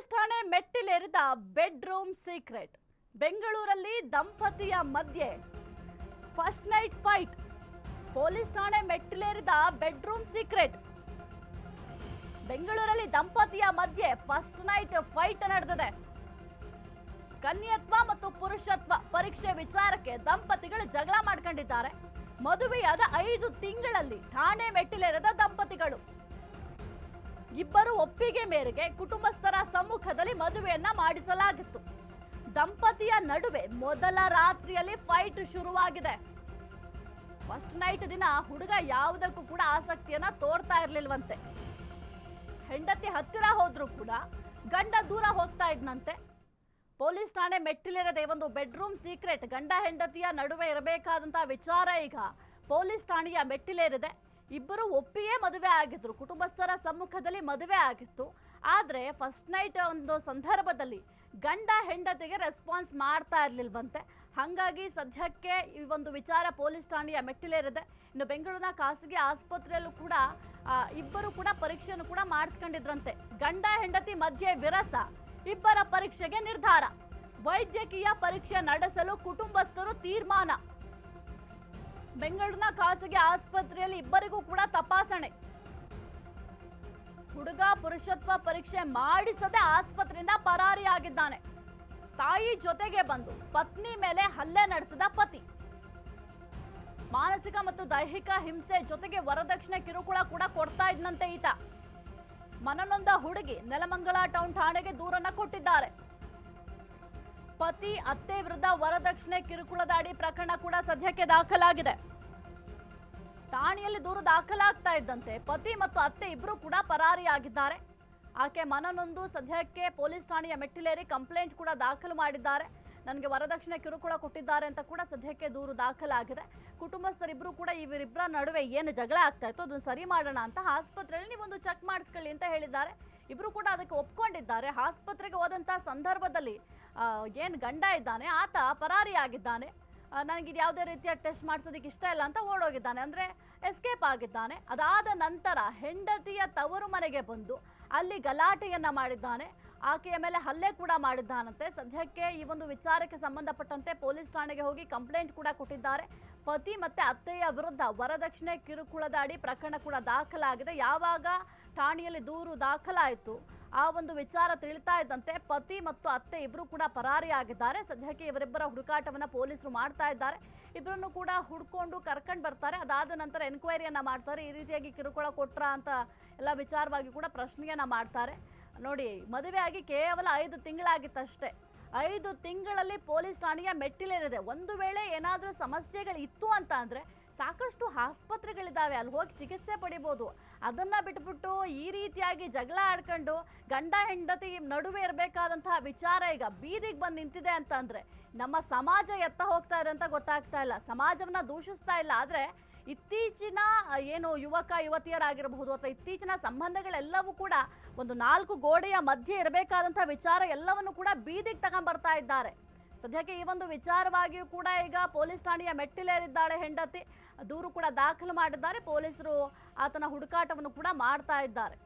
Police ಠಾಣೆ ಮೆಟ್ಟಿಲೇರಿದ bedroom secret. ಬೆಂಗಳೂರಲ್ಲಿ ದಂಪತಿಯ ಮಧ್ಯೆ ಫಸ್ಟ್ ನೈಟ್ ಫೈಟ್. ಪೊಲೀಸ್ ಠಾಣೆ ಮೆಟ್ಟಿಲೇರಿದ ಬೆಡ್ರೂಮ್ ಸೀಕ್ರೆಟ್. ಬೆಂಗಳೂರಲ್ಲಿ ದಂಪತಿಯ ಮಧ್ಯೆ ಫಸ್ಟ್ ನೈಟ್ ಫೈಟ್ ನಡೆದಿದೆ. ಕನ್ಯತ್ವ ಮತ್ತು ಪುರುಷತ್ವ ಪರೀಕ್ಷೆ ವಿಚಾರಕ್ಕೆ ದಂಪತಿಗಳು ಜಗಳ ಮಾಡ್ಕೊಂಡಿದ್ದಾರೆ. ಮದುವೆಯಾದ ಐದು ತಿಂಗಳಲ್ಲಿ ಠಾಣೆ ಮೆಟ್ಟಿಲೇರಿದ ದಂಪತಿಗಳು. ಇಬ್ಬರು ಒಪ್ಪಿಗೆ ಮೇರೆಗೆ ಕುಟುಂಬಸ್ಥರ ಸಮ್ಮುಖದಲ್ಲಿ ಮದುವೆಯನ್ನ ಮಾಡಿಸಲಾಗಿತ್ತು. ದಂಪತಿಯ ನಡುವೆ ಮೊದಲ ರಾತ್ರಿಯಲ್ಲಿ ಫೈಟ್ ಶುರುವಾಗಿದೆ. ಫಸ್ಟ್ ನೈಟ್ ದಿನ ಹುಡುಗ ಯಾವುದಕ್ಕೂ ಕೂಡ ಆಸಕ್ತಿಯನ್ನ ತೋರ್ತಾ ಇರ್ಲಿಲ್ವಂತೆ. ಹೆಂಡತಿ ಹತ್ತಿರ ಹೋದ್ರೂ ಕೂಡ ಗಂಡ ದೂರ ಹೋಗ್ತಾ ಇದ್ನಂತೆ. ಪೊಲೀಸ್ ಠಾಣೆ ಮೆಟ್ಟಿಲಿರದೆ ಒಂದು ಬೆಡ್ರೂಮ್ ಸೀಕ್ರೆಟ್ ಗಂಡ ಹೆಂಡತಿಯ ನಡುವೆ ಇರಬೇಕಾದಂತಹ ವಿಚಾರ ಈಗ ಪೊಲೀಸ್ ಠಾಣೆಯ ಮೆಟ್ಟಿಲೇರಿದೆ. ಇಬ್ಬರು ಒಪ್ಪಿಗೆ ಮದುವೆ ಆಗಿದ್ರು. ಕುಟುಂಬಸ್ಥರ ಸಮ್ಮುಖದಲ್ಲಿ ಮದುವೆ ಆಗಿತ್ತು. ಆದರೆ ಫಸ್ಟ್ ನೈಟ್ ಒಂದು ಸಂದರ್ಭದಲ್ಲಿ ಗಂಡ ಹೆಂಡತಿಗೆ ರೆಸ್ಪಾನ್ಸ್ ಮಾಡ್ತಾ ಇರ್ಲಿಲ್ವಂತೆ. ಹಾಗಾಗಿ ಸದ್ಯಕ್ಕೆ ಈ ಒಂದು ವಿಚಾರ ಪೊಲೀಸ್ ಠಾಣೆಯ ಮೆಟ್ಟಿಲೇರಿದೆ. ಇನ್ನು ಬೆಂಗಳೂರಿನ ಖಾಸಗಿ ಆಸ್ಪತ್ರೆಯಲ್ಲೂ ಕೂಡ ಇಬ್ಬರು ಕೂಡ ಪರೀಕ್ಷೆಯನ್ನು ಕೂಡ ಮಾಡಿಸ್ಕೊಂಡಿದ್ರಂತೆ. ಗಂಡ ಹೆಂಡತಿ ಮಧ್ಯೆ ವಿರಸ, ಇಬ್ಬರ ಪರೀಕ್ಷೆಗೆ ನಿರ್ಧಾರ. ವೈದ್ಯಕೀಯ ಪರೀಕ್ಷೆ ನಡೆಸಲು ಕುಟುಂಬಸ್ಥರು ತೀರ್ಮಾನ. ಬೆಂಗಳೂರಿನ ಖಾಸಗಿ ಆಸ್ಪತ್ರೆಯಲ್ಲಿ ಇಬ್ಬರಿಗೂ ಕೂಡ ತಪಾಸಣೆ. ಹುಡುಗ ಪುರುಷತ್ವ ಪರೀಕ್ಷೆ ಮಾಡಿಸದೆ ಆಸ್ಪತ್ರೆಯಿಂದ ಪರಾರಿಯಾಗಿದ್ದಾನೆ. ತಾಯಿ ಜೊತೆಗೆ ಬಂದು ಪತ್ನಿ ಮೇಲೆ ಹಲ್ಲೆ ನಡೆಸಿದ ಪತಿ. ಮಾನಸಿಕ ಮತ್ತು ದೈಹಿಕ ಹಿಂಸೆ ಜೊತೆಗೆ ವರದಕ್ಷಿಣೆ ಕಿರುಕುಳ ಕೂಡ ಕೊಡ್ತಾ ಇದ್ದಂತೆ ಈತ. ಮನನೊಂದ ಹುಡುಗಿ ನೆಲಮಂಗಲ ಟೌನ್ ಠಾಣೆಗೆ ದೂರನ್ನ ಕೊಟ್ಟಿದ್ದಾರೆ. ಪತಿ ಅತ್ತೆ ವಿರುದ್ಧ ವರದಕ್ಷಿಣೆ ಕಿರುಕುಳದ ಅಡಿ ಪ್ರಕರಣ ಕೂಡ ಸದ್ಯಕ್ಕೆ ದಾಖಲಾಗಿದೆ. ಠಾಣೆಯಲ್ಲಿ ದೂರು ದಾಖಲಾಗ್ತಾ ಇದ್ದಂತೆ ಪತಿ ಮತ್ತು ಅತ್ತೆ ಇಬ್ಬರು ಕೂಡ ಪರಾರಿಯಾಗಿದ್ದಾರೆ. ಆಕೆ ಮನನೊಂದು, ಸದ್ಯಕ್ಕೆ ಪೊಲೀಸ್ ಠಾಣೆಯ ಮೆಟ್ಟಿಲೇರಿ ಕಂಪ್ಲೇಂಟ್ ಕೂಡ ದಾಖಲು ಮಾಡಿದ್ದಾರೆ. ನನಗೆ ವರದಕ್ಷಿಣೆ ಕಿರುಕುಳ ಕೊಟ್ಟಿದ್ದಾರೆ ಅಂತ ಕೂಡ ಸದ್ಯಕ್ಕೆ ದೂರು ದಾಖಲಾಗಿದೆ. ಕುಟುಂಬಸ್ಥರಿಬ್ಬರು ಕೂಡ ಇವರಿಬ್ಬರ ನಡುವೆ ಏನು ಜಗಳ ಆಗ್ತಾ ಇತ್ತು, ಅದನ್ನು ಸರಿ ಮಾಡೋಣ ಅಂತ ಆಸ್ಪತ್ರೆಯಲ್ಲಿ ನೀವೊಂದು ಚೆಕ್ ಮಾಡಿಸ್ಕೊಳ್ಳಿ ಅಂತ ಹೇಳಿದ್ದಾರೆ. ಇಬ್ಬರು ಕೂಡ ಅದಕ್ಕೆ ಒಪ್ಕೊಂಡಿದ್ದಾರೆ. ಆಸ್ಪತ್ರೆಗೆ ಹೋದಂಥ ಸಂದರ್ಭದಲ್ಲಿ ಏನು ಗಂಡ ಇದ್ದಾನೆ, ಆತ ಪರಾರಿಯಾಗಿದ್ದಾನೆ. ಆಗಿದ್ದಾನೆ ನನಗೆ ಇದು ಯಾವುದೇ ರೀತಿಯ ಟೆಸ್ಟ್ ಮಾಡಿಸೋದಕ್ಕೆ ಇಷ್ಟ ಇಲ್ಲ ಅಂತ ಓಡೋಗಿದ್ದಾನೆ. ಅಂದರೆ ಎಸ್ಕೇಪ್ ಆಗಿದ್ದಾನೆ. ಅದಾದ ನಂತರ ಹೆಂಡತಿಯ ತವರು ಮನೆಗೆ ಬಂದು ಅಲ್ಲಿ ಗಲಾಟೆಯನ್ನ ಮಾಡಿದ್ದಾನೆ. ಆಕೆಯ ಮೇಲೆ ಹಲ್ಲೆ ಕೂಡ ಮಾಡಿದ್ದಾನಂತೆ. ಸದ್ಯಕ್ಕೆ ಈ ಒಂದು ವಿಚಾರಕ್ಕೆ ಸಂಬಂಧಪಟ್ಟಂತೆ ಪೊಲೀಸ್ ಠಾಣೆಗೆ ಹೋಗಿ ಕಂಪ್ಲೇಂಟ್ ಕೂಡ ಕೊಟ್ಟಿದ್ದಾರೆ. ಪತಿ ಮತ್ತೆ ಅತ್ತೆಯ ವಿರುದ್ಧ ವರದಕ್ಷಿಣೆ ಕಿರುಕುಳದ ಅಡಿ ಪ್ರಕರಣ ಕೂಡ ದಾಖಲಾಗಿದೆ. ಯಾವಾಗ ಠಾಣೆಯಲ್ಲಿ ದೂರು ದಾಖಲಾಯಿತು, ಆ ಒಂದು ವಿಚಾರ ತಿಳಿತಾ ಇದ್ದಂತೆ ಪತಿ ಮತ್ತು ಅತ್ತೆ ಇಬ್ಬರು ಕೂಡ ಪರಾರಿಯಾಗಿದ್ದಾರೆ. ಸದ್ಯಕ್ಕೆ ಇವರಿಬ್ಬರ ಹುಡುಕಾಟವನ್ನ ಪೊಲೀಸರು ಮಾಡ್ತಾ ಇದ್ದಾರೆ. ಇಬ್ಬರನ್ನು ಕೂಡ ಹುಡ್ಕೊಂಡು ಕರ್ಕೊಂಡು ಬರ್ತಾರೆ. ಅದಾದ ನಂತರ ಎನ್ಕ್ವೈರಿಯನ್ನು ಮಾಡ್ತಾರೆ. ಈ ರೀತಿಯಾಗಿ ಕಿರುಕುಳ ಕೊಟ್ರ ಅಂತ ಎಲ್ಲ ವಿಚಾರವಾಗಿ ಕೂಡ ಪ್ರಶ್ನೆಯನ್ನು ಮಾಡ್ತಾರೆ. ನೋಡಿ, ಮದುವೆ ಆಗಿ ಕೇವಲ ಐದು ತಿಂಗಳಾಗಿತ್ತಷ್ಟೇ. ಐದು ತಿಂಗಳಲ್ಲಿ ಪೊಲೀಸ್ ಠಾಣೆಯ ಮೆಟ್ಟಿಲೇರಿದೆ. ಒಂದು ವೇಳೆ ಏನಾದರೂ ಸಮಸ್ಯೆಗಳು ಇತ್ತು ಅಂತ ಅಂದರೆ ಸಾಕಷ್ಟು ಆಸ್ಪತ್ರೆಗಳಿದ್ದಾವೆ. ಅಲ್ಲಿ ಹೋಗಿ ಚಿಕಿತ್ಸೆ ಪಡಿಬೋದು. ಅದನ್ನು ಬಿಟ್ಬಿಟ್ಟು ಈ ರೀತಿಯಾಗಿ ಜಗಳ ಆಡ್ಕೊಂಡು ಗಂಡ ಹೆಂಡತಿ ನಡುವೆ ಇರಬೇಕಾದಂತಹ ವಿಚಾರ ಈಗ ಬೀದಿಗೆ ಬಂದು ನಿಂತಿದೆ ಅಂತ ಅಂದರೆ ನಮ್ಮ ಸಮಾಜ ಎತ್ತ ಹೋಗ್ತಾ ಇದೆ ಅಂತ ಗೊತ್ತಾಗ್ತಾ ಇಲ್ಲ. ಸಮಾಜವನ್ನು ದೂಷಿಸ್ತಾ ಇಲ್ಲ. ಆದ್ರೆ ಇತ್ತೀಚಿನ ಏನು ಯುವಕ, ಯುವತಿಯರಾಗಿರಬಹುದು ಅಥವಾ ಇತ್ತೀಚಿನ ಸಂಬಂಧಗಳೆಲ್ಲವೂ ಕೂಡ ಒಂದು ನಾಲ್ಕು ಗೋಡೆಯ ಮಧ್ಯೆ ಇರಬೇಕಾದಂತಹ ವಿಚಾರ ಎಲ್ಲವನ್ನು ಕೂಡ ಬೀದಿಗೆ ತಗೊಂಡ್ಬರ್ತಾ ಇದ್ದಾರೆ. ಸದ್ಯಕ್ಕೆ ಈ ಒಂದು ವಿಚಾರವಾಗಿಯೂ ಕೂಡ ಈಗ ಪೊಲೀಸ್ ಠಾಣೆಯ ಮೆಟ್ಟಿಲೇರಿದ್ದಾಳೆ ಹೆಂಡತಿ. ದೂರು ಕೂಡ ದಾಖಲು ಮಾಡಿದ್ದಾರೆ. ಪೊಲೀಸರು ಆತನ ಹುಡುಕಾಟವನ್ನು ಕೂಡ ಮಾಡ್ತಾ ಇದ್ದಾರೆ.